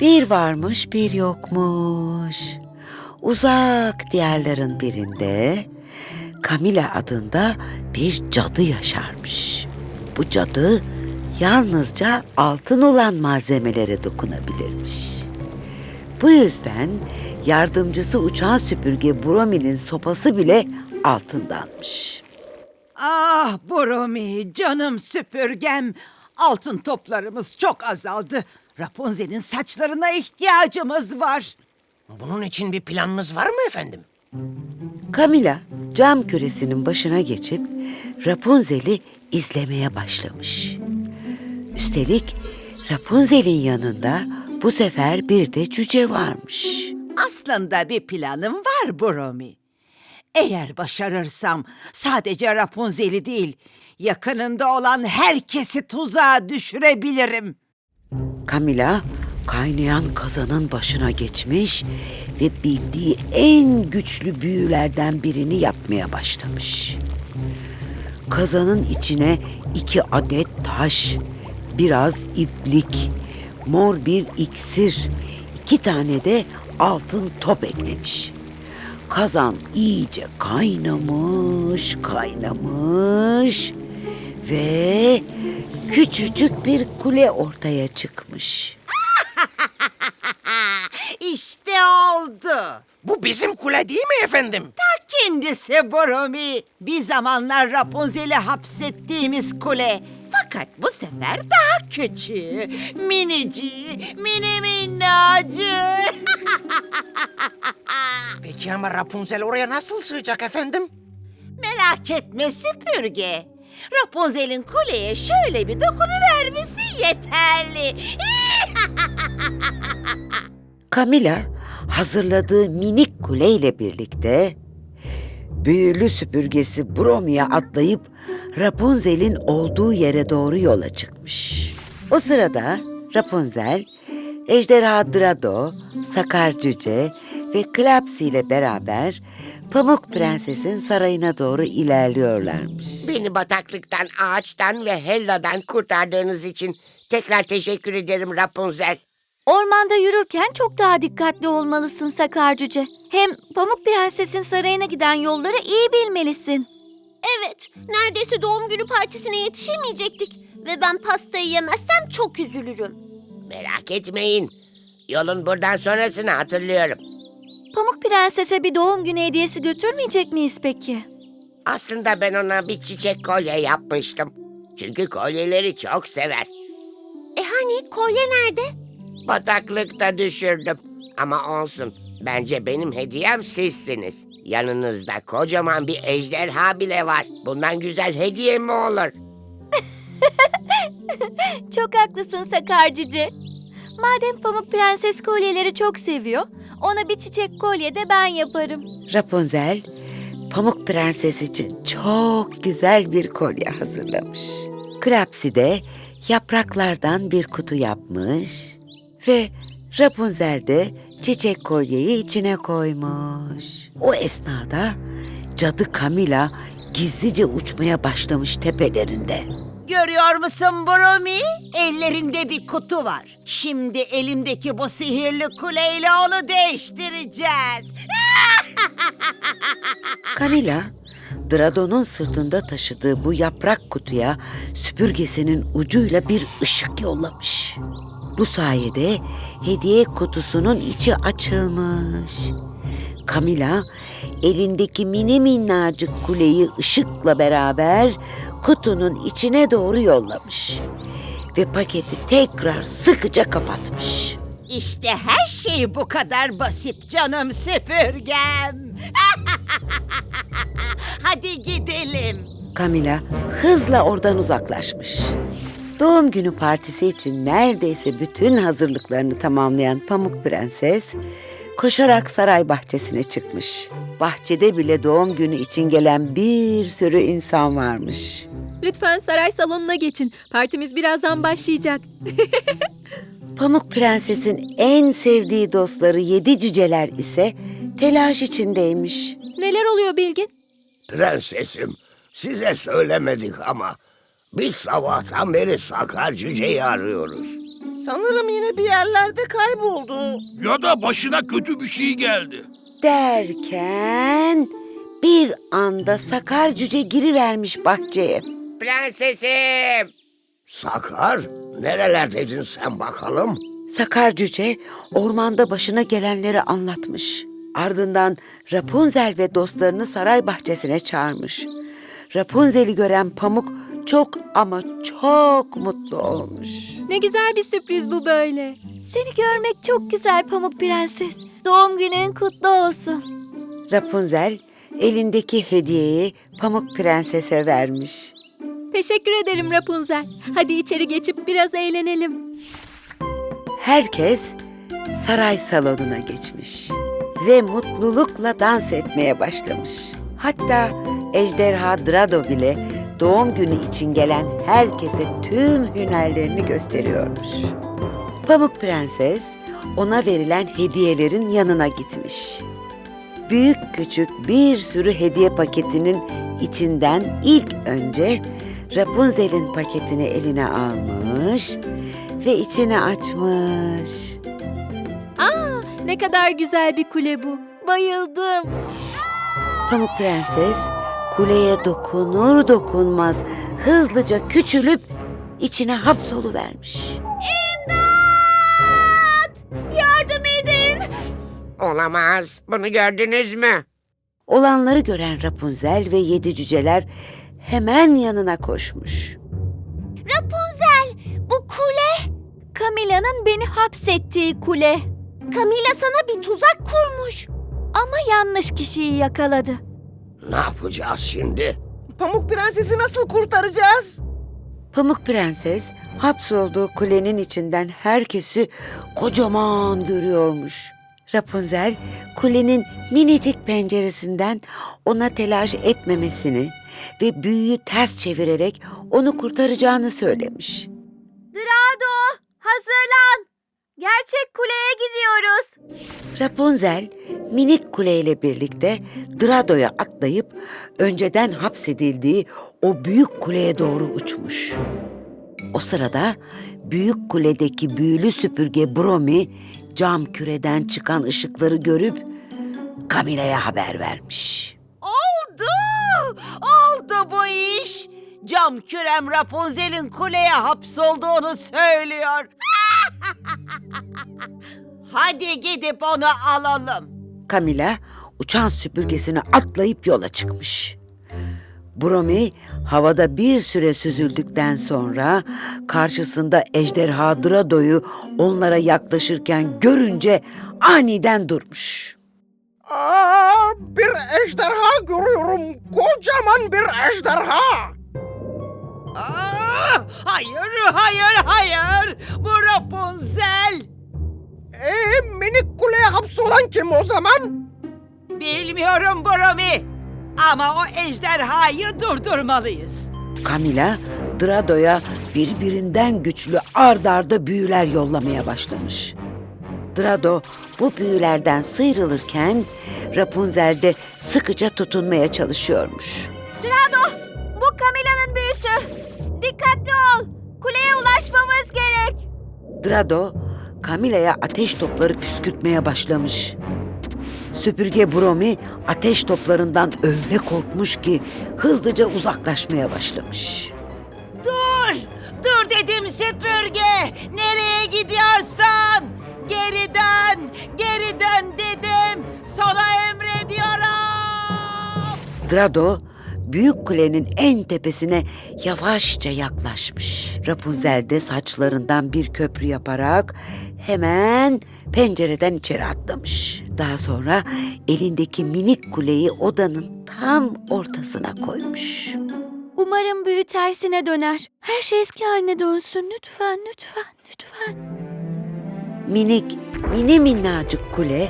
Bir varmış bir yokmuş. Uzak diyarların birinde Camila adında bir cadı yaşarmış. Bu cadı yalnızca altın olan malzemelere dokunabilirmiş. Bu yüzden yardımcısı uçan süpürge Bromi'nin sopası bile altındanmış. Ah Bromi, canım süpürgem. Altın toplarımız çok azaldı. Rapunzel'in saçlarına ihtiyacımız var. Bunun için bir planınız var mı efendim? Camila cam küresinin başına geçip Rapunzel'i izlemeye başlamış. Üstelik Rapunzel'in yanında bu sefer bir de cüce varmış. Aslında bir planım var Bromi. Eğer başarırsam sadece Rapunzel'i değil, yakınında olan herkesi tuzağa düşürebilirim. Camila kaynayan kazanın başına geçmiş ve bildiği en güçlü büyülerden birini yapmaya başlamış. Kazanın içine iki adet taş, biraz iplik, mor bir iksir, iki tane de altın top eklemiş. Kazan iyice kaynamış, kaynamış ve küçücük bir kule ortaya çıkmış. İşte oldu. Bu bizim kule değil mi efendim? Ta kendisi Bromi. Bir zamanlar Rapunzel'i hapsettiğimiz kule. Fakat bu sefer daha küçüğü, minici, mini minnacı. Peki ama Rapunzel oraya nasıl sığacak efendim? Merak etme süpürge. Rapunzel'in kuleye şöyle bir dokunuvermesi yeterli. Camila hazırladığı minik kuleyle birlikte büyülü süpürgesi Bromi'ye atlayıp Rapunzel'in olduğu yere doğru yola çıkmış. O sırada Rapunzel, Ejderha Drado, Sakar Cüce ve Klapsi ile beraber Pamuk Prenses'in sarayına doğru ilerliyorlarmış. Beni bataklıktan, ağaçtan ve Hella'dan kurtardığınız için tekrar teşekkür ederim Rapunzel. Ormanda yürürken çok daha dikkatli olmalısın Sakar Cüce. Hem Pamuk Prenses'in sarayına giden yolları iyi bilmelisin. Evet, neredeyse doğum günü partisine yetişemeyecektik. Ve ben pastayı yemezsem çok üzülürüm. Merak etmeyin. Yolun buradan sonrasını hatırlıyorum. Pamuk Prenses'e bir doğum günü hediyesi götürmeyecek miyiz peki? Aslında ben ona bir çiçek kolye yapmıştım. Çünkü kolyeleri çok sever. E hani kolye nerede? Bataklıkta düşürdüm. Ama olsun. Bence benim hediyem sizsiniz. Yanınızda kocaman bir ejderha bile var. Bundan güzel hediye mi olur? Çok haklısın Sakar Cüce. Madem Pamuk Prenses kolyeleri çok seviyor, ona bir çiçek kolye de ben yaparım. Rapunzel, Pamuk Prenses için çok güzel bir kolye hazırlamış. Klapsi de yapraklardan bir kutu yapmış ve Rapunzel de çiçek kolyeyi içine koymuş. O esnada cadı Camila gizlice uçmaya başlamış tepelerinde. Görüyor musun Bromi? Ellerinde bir kutu var. Şimdi elimdeki bu sihirli kuleyle onu değiştireceğiz. Camila, Drado'nun sırtında taşıdığı bu yaprak kutuya süpürgesinin ucuyla bir ışık yollamış. Bu sayede hediye kutusunun içi açılmış. Camila elindeki mini minnacık kuleyi ışıkla beraber kutunun içine doğru yollamış. Ve paketi tekrar sıkıca kapatmış. İşte her şey bu kadar basit canım süpürgem. Hadi gidelim. Camila hızla oradan uzaklaşmış. Doğum günü partisi için neredeyse bütün hazırlıklarını tamamlayan Pamuk Prenses koşarak saray bahçesine çıkmış. Bahçede bile doğum günü için gelen bir sürü insan varmış. Lütfen saray salonuna geçin. Partimiz birazdan başlayacak. Pamuk Prenses'in en sevdiği dostları yedi cüceler ise telaş içindeymiş. Neler oluyor Bilgin? Prensesim, size söylemedik ama biz sabahtan beri Sakar Cüce'yi arıyoruz. Sanırım yine bir yerlerde kayboldu. Ya da başına kötü bir şey geldi. Derken bir anda Sakar cüce girivermiş bahçeye. Prensesim! Sakar, nerelerdeydin sen bakalım? Sakar cüce ormanda başına gelenleri anlatmış. Ardından Rapunzel ve dostlarını saray bahçesine çağırmış. Rapunzel'i gören Pamuk çok ama çok mutlu olmuş. Ne güzel bir sürpriz bu böyle. Seni görmek çok güzel Pamuk Prenses. Doğum günün kutlu olsun. Rapunzel elindeki hediyeyi Pamuk Prenses'e vermiş. Teşekkür ederim Rapunzel. Hadi içeri geçip biraz eğlenelim. Herkes saray salonuna geçmiş ve mutlulukla dans etmeye başlamış. Hatta ejderha Drado bile doğum günü için gelen herkese tüm hünerlerini gösteriyormuş. Pamuk Prenses ona verilen hediyelerin yanına gitmiş. Büyük küçük bir sürü hediye paketinin içinden ilk önce Rapunzel'in paketini eline almış ve içini açmış. Ne kadar güzel bir kule bu. Bayıldım. Pamuk Prenses kuleye dokunur dokunmaz hızlıca küçülüp içine hapsoluvermiş. Yardım edin. Olamaz. Bunu gördünüz mü? Olanları gören Rapunzel ve yedi cüceler hemen yanına koşmuş. Rapunzel, bu kule. Camilla'nın beni hapsettiği kule. Camilla sana bir tuzak kurmuş. Ama yanlış kişiyi yakaladı. Ne yapacağız şimdi? Pamuk Prenses'i nasıl kurtaracağız? Pamuk Prenses hapsolduğu kulenin içinden herkesi kocaman görüyormuş. Rapunzel kulenin minicik penceresinden ona telaş etmemesini ve büyüyü ters çevirerek onu kurtaracağını söylemiş. Drado, hazırlan. Gerçek kuleye gidiyoruz. Rapunzel minik kuleyle birlikte Drado'ya atlayıp önceden hapsedildiği o büyük kuleye doğru uçmuş. O sırada büyük kuledeki büyülü süpürge Bromi cam küreden çıkan ışıkları görüp Camilla'ya haber vermiş. Oldu! Oldu bu iş. Cam kürem Rapunzel'in kuleye hapsolduğunu söylüyor. Hadi gidip onu alalım. Camilla uçan süpürgesine atlayıp yola çıkmış. Bromi havada bir süre süzüldükten sonra karşısında ejderha Drado'yu onlara yaklaşırken görünce aniden durmuş. Aa, bir ejderha görüyorum. Kocaman bir ejderha. Aa, hayır, hayır, hayır. Bu Rapunzel. Ee, minik kuleye hapsolan kim o zaman? Bilmiyorum Bromi. Ama o ejderhayı durdurmalıyız. Camilla, Drado'ya birbirinden güçlü ard arda büyüler yollamaya başlamış. Drado bu büyülerden sıyrılırken Rapunzel de sıkıca tutunmaya çalışıyormuş. Kuleye ulaşmamız gerek. Drado, Camilla'ya ateş topları püskürtmeye başlamış. Süpürge Bromi ateş toplarından öyle korkmuş ki hızlıca uzaklaşmaya başlamış. Dur! Dur dedim süpürge! Nereye gidiyorsan! Geri dön! Geri dön dedim! Sana emrediyorum! Drado büyük kulenin en tepesine yavaşça yaklaşmış. Rapunzel de saçlarından bir köprü yaparak hemen pencereden içeri atlamış. Daha sonra elindeki minik kuleyi odanın tam ortasına koymuş. Umarım büyü tersine döner. Her şey eski haline dönsün. Lütfen, lütfen, lütfen. Minik, mini minnacık kule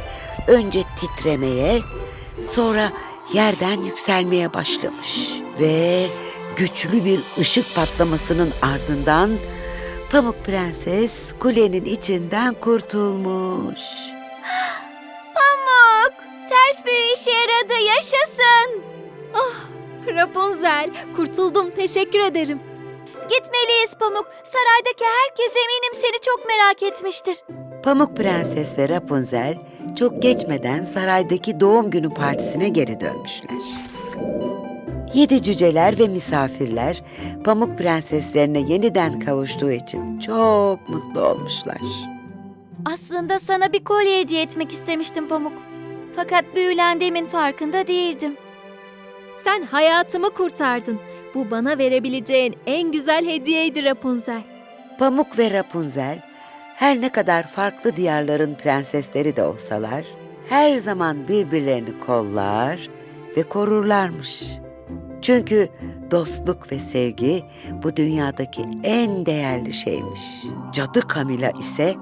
önce titremeye, sonra yerden yükselmeye başlamış. Ve güçlü bir ışık patlamasının ardından Pamuk Prenses kulenin içinden kurtulmuş. Pamuk, ters büyü işe yaradı. Yaşasın. Rapunzel, kurtuldum. Teşekkür ederim. Gitmeliyiz Pamuk. Saraydaki herkes eminim seni çok merak etmiştir. Pamuk Prenses ve Rapunzel çok geçmeden saraydaki doğum günü partisine geri dönmüşler. Yedi cüceler ve misafirler Pamuk Prenseslerine yeniden kavuştuğu için çok mutlu olmuşlar. Aslında sana bir kolye hediye etmek istemiştim Pamuk. Fakat büyülendiğimin farkında değildim. Sen hayatımı kurtardın. Bu bana verebileceğin en güzel hediyeydi Rapunzel. Pamuk ve Rapunzel her ne kadar farklı diyarların prensesleri de olsalar her zaman birbirlerini kollar ve korurlarmış. Çünkü dostluk ve sevgi bu dünyadaki en değerli şeymiş. Cadı Camila ise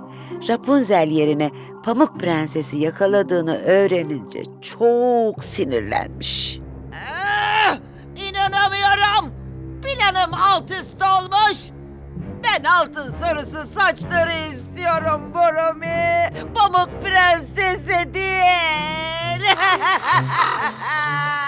Rapunzel yerine Pamuk Prensesi yakaladığını öğrenince çok sinirlenmiş. Ah, inanamıyorum. Planım alt üst olmuş. Ben altın sarısı saçları istiyorum Burumi. Pamuk prensesi değil.